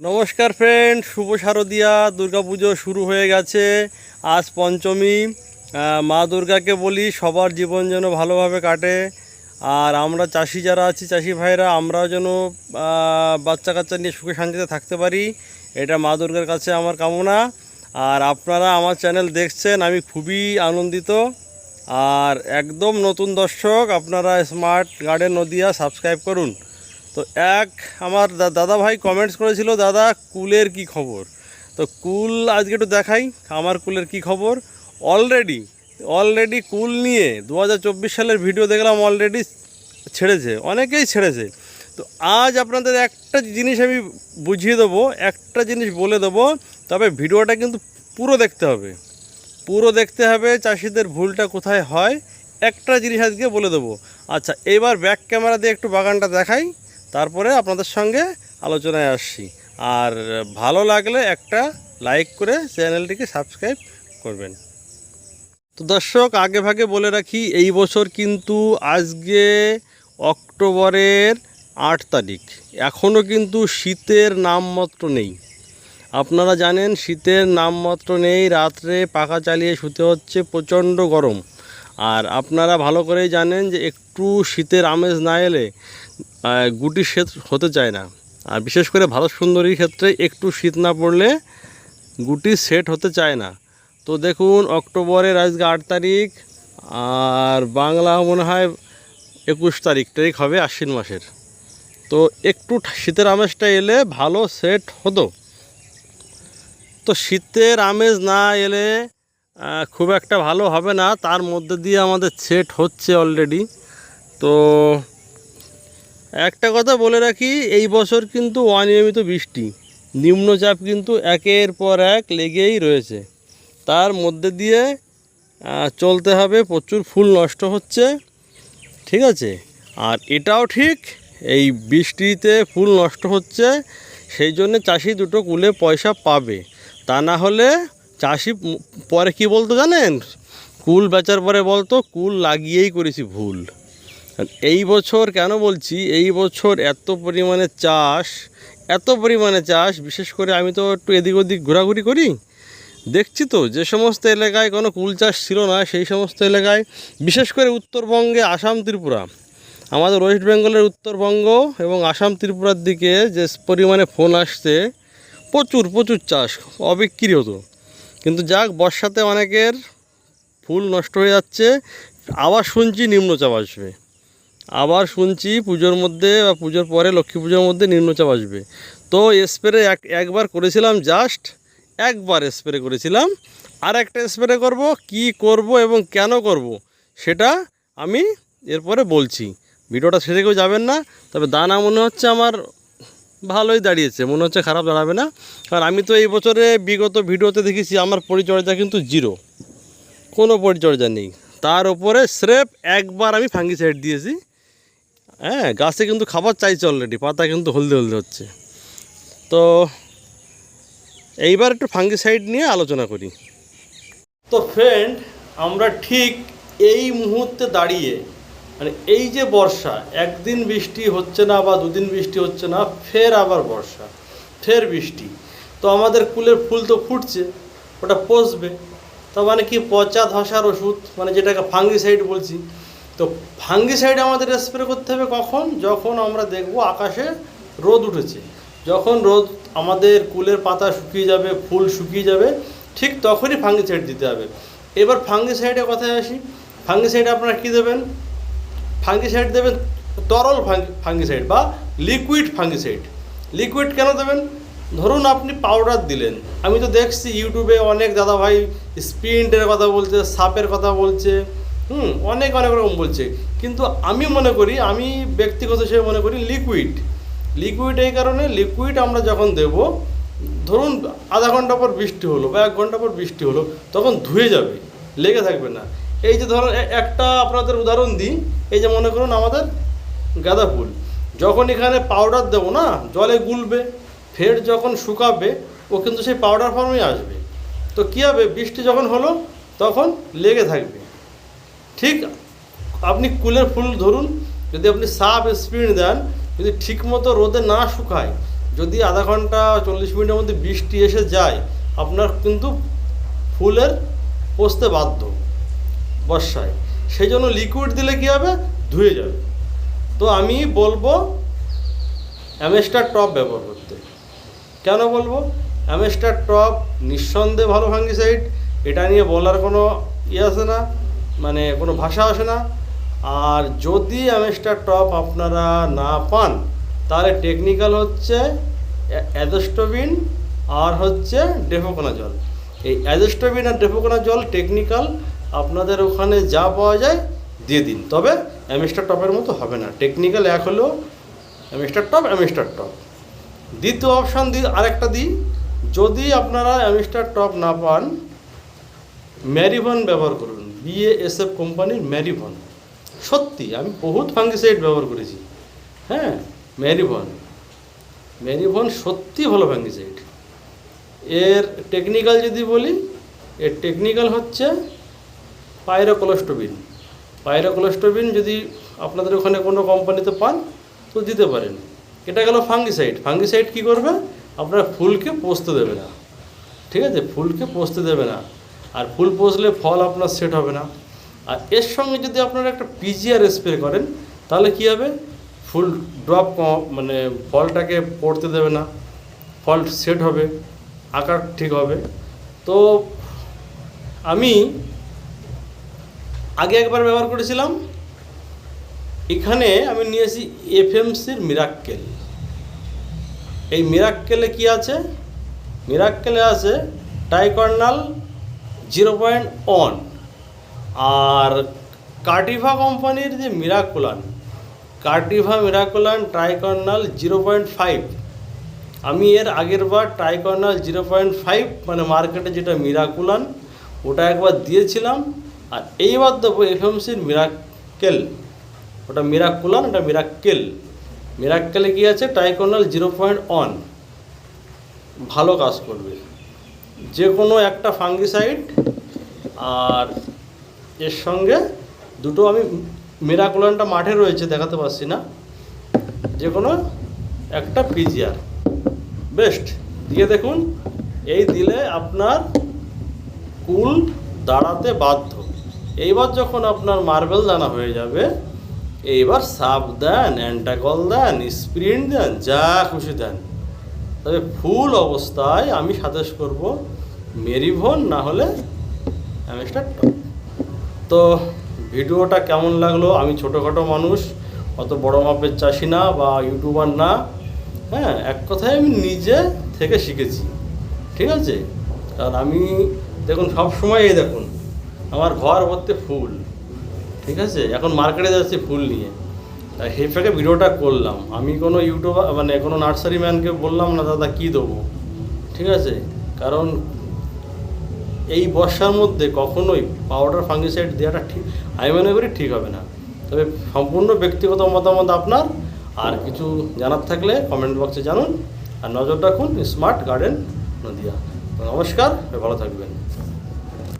নমস্কার ফ্রেন্ড শুভ শারদিয়া, দুর্গাপুজো শুরু হয়ে গেছে। আজ পঞ্চমী মা দুর্গাকে বলি সবার জীবন যেন ভালোভাবে কাটে। আর আমরা চাষি যারা আছি, চাষি ভাইরা, আমরাও যেন বাচ্চা কাচ্চা নিয়ে সুখে শান্তিতে থাকতে পারি। এটা মা দুর্গার কাছে আমার কামনা। আর আপনারা আমার চ্যানেল দেখছেন, আমি খুবই আনন্দিত। আর একদম নতুন দর্শক, আপনারা স্মার্ট গার্ডেন নদিয়া সাবস্ক্রাইব করুন। তো এক আমার দাদা ভাই কমেন্টস করেছিল, দাদা, কুলের কি খবর? তো কুল আজকে একটু দেখাই, আমার কুলের কি খবর? অলরেডি অলরেডি কুল নিয়ে দু হাজার চব্বিশ সালের ভিডিও দেখলাম অলরেডি ছেড়েছে, অনেকেই ছেড়েছে। তো আজ আপনাদের একটা জিনিস আমি বুঝিয়ে দেবো, একটা জিনিস বলে দেবো, তবে ভিডিওটা কিন্তু পুরো দেখতে হবে। পুরো দেখতে হবে চাষিদের ভুলটা কোথায় হয়, একটা জিনিস আজকে বলে দেবো। আচ্ছা এবার ব্যাক ক্যামেরা দিয়ে একটু বাগানটা দেখাই। তারপরে আপনাদের সঙ্গে আলোচনায় আসছি। আর ভালো লাগলে একটা লাইক করে চ্যানেলটিকে সাবস্ক্রাইব করবেন। তো দর্শক, আগে ভাগে বলে রাখি, এই বছর কিন্তু আজকে অক্টোবরের আট তারিখ। এখনও কিন্তু শীতের নামমাত্র নেই। আপনারা জানেন, শীতের নামমাত্র নেই, রাত্রে পাখা চালিয়ে শুতে হচ্ছে প্রচণ্ড গরম। আর আপনারা ভালো করেই জানেন যে একটু শীতের আমেজ না এলে গুটি শীত হতে চায় না। আর বিশেষ করে ভারত সুন্দরীর ক্ষেত্রে একটু শীত না পড়লে গুটি সেট হতে চায় না। তো দেখুন, অক্টোবরের আজকে আট তারিখ, আর বাংলা মনে হয় একুশ তারিখ তারিখ হবে আশ্বিন মাসের। তো একটু শীতের আমেজটা এলে ভালো সেট হতো। তো শীতের আমেজ না এলে খুব একটা ভালো হবে না। তার মধ্যে দিয়ে আমাদের সেট হচ্ছে অলরেডি তো একটা কথা বলে রাখি, এই বছর কিন্তু অনিয়মিত বৃষ্টি। নিম্নচাপ কিন্তু একের পর এক লেগেই রয়েছে। তার মধ্যে দিয়ে চলতে হবে, প্রচুর ফুল নষ্ট হচ্ছে। ঠিক আছে? আর এটাও ঠিক, এই বৃষ্টিতে ফুল নষ্ট হচ্ছে, সেই জন্য চাষি দুটো কুলে পয়সা পাবে। তা না হলে চাষি পরে কি বলতো জানেন? কুল বেচার পরে বলতো, কুল লাগিয়েই করেছি ভুল। এই বছর কেন বলছি, এই বছর এত পরিমাণে চাষ, এত পরিমাণে চাষ, বিশেষ করে আমি তো একটু এদিক ওদিক ঘোরাঘুরি করি। দেখছি তো যে সমস্ত এলাকায় কোনো কুল চাষ ছিল না, সেই সমস্ত এলাকায়, বিশেষ করে উত্তরবঙ্গে আসাম, ত্রিপুরা। আমাদের ওয়েস্ট বেঙ্গলের উত্তরবঙ্গ এবং আসাম, ত্রিপুরার দিকে যে পরিমাণে ফোন আসছে, প্রচুর প্রচুর চাষ অবিক্রি হতো কিন্তু যাক, বর্ষাতে অনেকের ফুল নষ্ট হয়ে যাচ্ছে, আবার শুনছি নিম্নচাপ আসবে। আবার শুনছি পুজোর মধ্যে বা পুজোর পরে, লক্ষ্মী পুজোর মধ্যে নিম্নচাপ আসবে। তো স্প্রে এক, একবার করেছিলাম জাস্ট একবার স্প্রে করেছিলাম। আর একটা স্প্রে করব, কি করব এবং কেন করব সেটা আমি এরপরে বলছি। ভিডিওটা শেষে কেউ যাবেন না, তবে দানা মনে হচ্ছে আমার ভালোই দাঁড়িয়েছে, মনে হচ্ছে খারাপ দাঁড়াবে না। কারণ আমি তো এই বছরে বিগত ভিডিওতে দেখেছি আমার পরিচর্যা কিন্তু জিরো কোনো পরিচর্যা নেই। তার উপরে স্রেফ একবার আমি ফাঙ্গিসাইড দিয়েছি। হ্যাঁ গাছে কিন্তু খাবার চাইছে অলরেডি পাতা কিন্তু হলদে হলদে হচ্ছে। তো এইবার একটু ফাঙ্গিসাইড নিয়ে আলোচনা করি। তো ফ্রেন্ড আমরা ঠিক এই মুহূর্তে দাঁড়িয়ে মানে এই যে বর্ষা, একদিন বৃষ্টি হচ্ছে না বা দুদিন বৃষ্টি হচ্ছে না, ফের আবার বর্ষা, ফের বৃষ্টি। তো আমাদের কুলের ফুল তো ফুটছে, ওটা পচবে। তো মানে কি পচা ধসার ওষুধ মানে যেটাকে ফাঙ্গিসাইড বলছি তো ফাঙ্গিসাইড আমাদের স্প্রে করতে হবে কখন? যখন আমরা দেখব আকাশে রোদ উঠেছে। যখন রোদ আমাদের কুলের পাতা শুকিয়ে যাবে, ফুল শুকিয়ে যাবে, ঠিক তখনই ফাঙ্গিসাইড দিতে হবে। এবার ফাঙ্গিসাইডের কথায় আসি। ফাঙ্গিসাইড আপনারা কী দেবেন? ফাঙ্গিসাইড দেবেন তরল ফাঙ্গিসাইড বা লিকুইড ফাঙ্গিসাইড লিকুইড কেন দেবেন? ধরুন আপনি পাউডার দিলেন। আমি তো দেখছি ইউটিউবে অনেক দাদাভাই স্পিন্টের কথা বলছে, সাপের কথা বলছে। হুম, অনেক অনেক রকম বলছে। কিন্তু আমি মনে করি, আমি ব্যক্তিগত হিসেবে মনে করি লিকুইড লিকুইড এই কারণে লিকুইড আমরা যখন দেব, ধরুন আধা ঘণ্টা পর বৃষ্টি হলো বা এক ঘণ্টা পর বৃষ্টি হলো, তখন ধুয়ে যাবে, লেগে থাকবে না। এই যে ধরুন একটা আপনাদের উদাহরণ দিই, এই যে মনে করুন আমাদের গাঁদা ফুল। যখন এখানে পাউডার দেবো না, জলে গুলবে, ফের যখন শুকাবে, ও কিন্তু সেই পাউডার ফর্মেই আসবে। তো কী হবে? বৃষ্টি যখন হলো, তখন লেগে থাকবে। ঠিক? আপনি কুলের ফুল ধরুন, যদি আপনি সাপ স্পিড দেন, যদি ঠিকমতো রোদে না শুকায়, যদি আধা ঘণ্টা চল্লিশ মিনিটের মধ্যে বৃষ্টি এসে যায়, আপনার কিন্তু ফুলের পচতে বাধ্য বর্ষায়। সেই জন্য লিকুইড দিলে কী হবে? ধুয়ে যাবে। তো আমি বলব অ্যামেস্টার টপ ব্যবহার করতে। কেন বলব? অ্যামেস্টার টপ নিঃসন্দেহে ভালো ফাঙ্গিসাইড এটা নিয়ে বলার কোনো ইয়ে আসে না। মানে কোনো ভাষা আসে না। আর যদি অ্যামেস্টার টপ আপনারা না পান, তাহলে টেকনিক্যাল হচ্ছে অ্যাজোস্টোবিন আর হচ্ছে ডেফোকোনা জল। এই অ্যাজোস্টোবিন আর ডেফোকোনা জল টেকনিক্যাল আপনাদের ওখানে যা পাওয়া যায় দিয়ে দিন। তবে অ্যামেস্টার টপের মতো হবে না। টেকনিক্যাল এক হলো অ্যামেস্টার টপ অ্যামেস্টার টপ দ্বিতীয় অপশান দিই আরেকটা দিই। যদি আপনারা অ্যামিস্টার টপ না পান ম্যারিভন ব্যবহার করুন। বিএএসএফ কোম্পানির ম্যারিভন। সত্যি, আমি বহুত ফাঙ্গিসাইড ব্যবহার করেছি। হ্যাঁ ম্যারিভন। ম্যারিভন সত্যি ভালো ফাঙ্গিসাইড এর টেকনিক্যাল যদি বলি, এর টেকনিক্যাল হচ্ছে পাইরোকোলোস্টোবিন পাইরোকোলোস্টোবিন যদি আপনাদের ওখানে কোনো কোম্পানিতে পান, তো দিতে পারেন। এটা গেল ফাঙ্গিসাইড ফাঙ্গিসাইড কী করবে? আপনার ফুলকে পচতে দেবে না। ঠিক আছে? ফুলকে পচতে দেবে না। আর ফুল পচলে ফল আপনার সেট হবে না। আর এর সঙ্গে যদি আপনারা একটা পিজিআর স্প্রে করেন, তাহলে কী হবে? ফুল ড্রপ মানে ফলটাকে পড়তে দেবে না। ফল সেট হবে, আকার ঠিক হবে। তো আমি আগে একবার ব্যবহার করেছিলাম। এখানে আমি নিয়েছি এফএমসির মিরাক্কেল এই মিরাক্কেলে কি আছে? মিরাক্কেলে আছে টাইকর্নাল জিরো পয়েন্ট ওয়ান। আর কার্টিভা কোম্পানির যে Miraculan Corteva Miraculan Tricornal zero point five. আমি এর আগের বার ট্রাইকর্নাল জিরো পয়েন্ট ফাইভ মানে মার্কেটে যেটা মিরাকুলান, ওটা একবার দিয়েছিলাম। আর এইবার দেবো এফএমসির মিরাক্কেল। ওটা মিরাকুলান, ওটা মিরাক্কেল। মিরাক্কেলে কী আছে? Tricornal zero point one. ভালো কাজ করবে। যে কোনো একটা ফাঙ্গিসাইড আর এর সঙ্গে দুটো আমি মিরাকুলানটা মাঠে রয়েছে, দেখাতে পারছি না। যে কোনো একটা পিজিআর বেস্ট দিয়ে দেখুন, এই দিলে আপনার কুল দাঁড়াতে বাধ্য। এইবার যখন আপনার মার্বেল দানা হয়ে যাবে, এইবার সাপ দেন, অ্যান্টাকল দেন স্প্রিন্ট দেন, যা খুশি দেন। তবে ফুল অবস্থায় আমি সাজেস্ট করব মেরিভন না হলে তো ভিডিওটা কেমন লাগল? আমি ছোটোখাটো মানুষ, অত বড় মাপের চাষি না বা ইউটিউবার না। হ্যাঁ এক কথায় আমি নিজে থেকে শিখেছি। ঠিক আছে? কারণ আমি দেখুন, সব সময় এই দেখুন, আমার ঘর ভর্তি ফুল। ঠিক আছে? এখন মার্কেটে যাচ্ছি ফুল নিয়ে। তাই হেফেকে ভিডিওটা করলাম। আমি কোনো ইউটিউবার মানে কোনো নার্সারি ম্যানকে বললাম, না দাদা, কী দেবো? ঠিক আছে? কারণ এই বর্ষার মধ্যে কখনোই পাউডার ফাঙ্গিসাইড দেওয়াটা ঠিক, আমি মনে করি ঠিক হবে না। তবে সম্পূর্ণ ব্যক্তিগত মতামত আপনার। আর কিছু জানার থাকলে কমেন্ট বক্সে জানুন। আর নজর রাখুন স্মার্ট গার্ডেন নদিয়া। নমস্কার, ভালো থাকবেন।